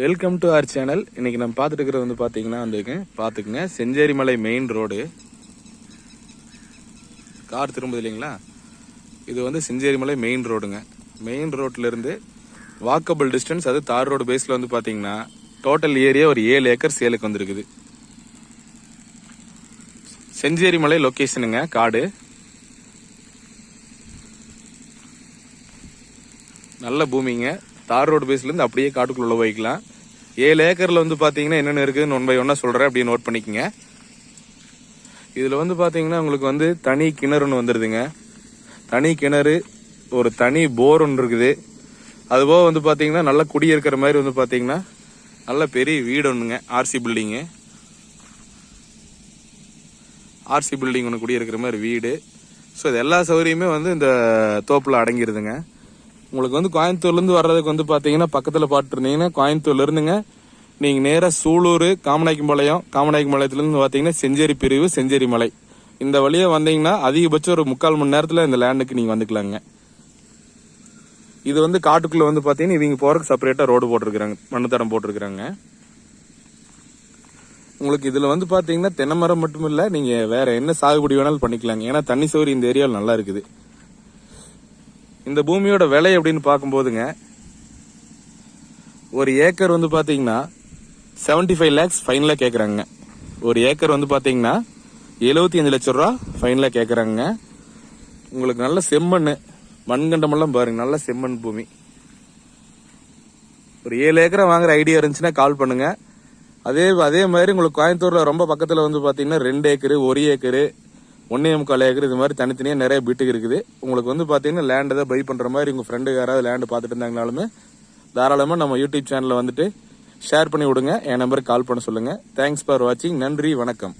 Welcome to R channel இன்னைக்கு நம்ம பார்த்துட்டு இருக்கிறது வந்து பார்த்தீங்கன்னா வந்துங்க பார்த்துக்குங்க. செஞ்சேரிமலை மெயின் ரோடு கார் திரும்புது இல்லைங்களா? இது வந்து செஞ்சேரிமலை மெயின் ரோடுங்க மெயின் ரோட்லேருந்து வாக்கபிள் டிஸ்டன்ஸ் அது தார் ரோடு பேஸில் வந்து பார்த்தீங்கன்னா டோட்டல் ஏரியா ஒரு ஏழு ஏக்கர் சேலுக்கு வந்திருக்குது. செஞ்சேரிமலை லொக்கேஷனுங்க காடு. நல்ல பூமிங்க. தார் ரோடு பேஸ்லேருந்து அப்படியே காட்டுக்குள்ள போய்க்கலாம். ஏழு ஏக்கரில் வந்து பார்த்தீங்கன்னா என்னென்ன இருக்குதுன்னு ஒன் பை ஒன்னாக சொல்கிறேன் அப்படியே நோட் பண்ணிக்கோங்க. இதில் வந்து பார்த்தீங்கன்னா உங்களுக்கு வந்து தனி கிணறுன்னு வந்துடுதுங்க தனி கிணறு ஒரு தனி போர் ஒன்று இருக்குது. அதுபோக வந்து பார்த்தீங்கன்னா நல்ல குடி இருக்கிற மாதிரி வந்து பார்த்தீங்கன்னா நல்ல பெரிய வீடு ஒன்றுங்க ஆர்சி பில்டிங்கு ஆர்சி பில்டிங் ஒன்று குடியிருக்கிற மாதிரி வீடு. ஸோ இது எல்லா சௌகரியமே வந்து இந்த தோப்பில் அடங்கிருதுங்க. உங்களுக்கு வந்து கோயம்புத்தூர்லேருந்து வர்றதுக்கு வந்து பார்த்தீங்கன்னா பக்கத்தில் பார்த்துருந்தீங்கன்னா கோயம்புத்தூர்ல இருந்துங்க நீங்கள் நேராக சூலூர் காமநாயக்கம்பாளையம் காமநாயக்கம்பாளையத்துலேருந்து பார்த்தீங்கன்னா செஞ்சேரி பிரிவு செஞ்சேரி மலை. இந்த வழியாக வந்தீங்கன்னா அதிகபட்சம் ஒரு முக்கால் மணி நேரத்தில் இந்த லேண்டுக்கு நீங்கள் வந்துக்கலாங்க. இது வந்து காட்டுக்குள்ளே வந்து பார்த்தீங்கன்னா இவங்க போகிறதுக்கு செப்பரேட்டாக ரோடு போட்டிருக்கிறாங்க மண்ணு தடம் போட்டிருக்கிறாங்க. உங்களுக்கு இதில் வந்து பார்த்தீங்கன்னா தென்னை மரம் மட்டும் இல்லை நீங்கள் வேறு என்ன சாகுபடி வேணாலும் பண்ணிக்கலாங்க. ஏன்னா தண்ணி சௌகரியம் இந்த ஏரியாவில் நல்லா இருக்குது. இந்த பூமியோட விலை அப்படின்னு பார்க்கும்போதுங்க ஒரு ஏக்கர் வந்து பார்த்தீங்கன்னா செவன்டி ஃபைவ் லேக்ஸ் ஃபைனலாக கேட்குறாங்க ஒரு ஏக்கர் வந்து பார்த்தீங்கன்னா எழுபத்தி அஞ்சு லட்ச ரூபா ஃபைனலாக கேட்குறாங்க உங்களுக்கு நல்ல செம்மண் மண்கண்டமெல்லாம் பாருங்க நல்ல செம்மண் பூமி. ஒரு ஏழு ஏக்கரை வாங்குற ஐடியா இருந்துச்சுன்னா கால் பண்ணுங்க. அதே அதே மாதிரி உங்களுக்கு கோயம்புத்தூரில் ரொம்ப பக்கத்தில் வந்து பார்த்தீங்கன்னா ரெண்டு ஏக்கரு ஒரு ஏக்கரு ஒன்னே முக்கால் ஏக்கர் இது மாதிரி தனித்தனியாக நிறைய பிட்டுக்கு இருக்குது. உங்களுக்கு வந்து பார்த்தீங்கன்னா லேண்ட் ஏதாவது பை பண்ணுற மாதிரி உங்கள் ஃப்ரெண்டு யாராவது லேண்டு பார்த்துட்டு இருந்தாங்கனாலுமே தாராளமாக நம்ம யூடியூப் சேனலில் வந்துட்டு ஷேர் பண்ணி விடுங்க. என் நம்பருக்கு கால் பண்ண சொல்லுங்கள் தேங்க்ஸ் ஃபார் வாட்சிங் நன்றி. வணக்கம்.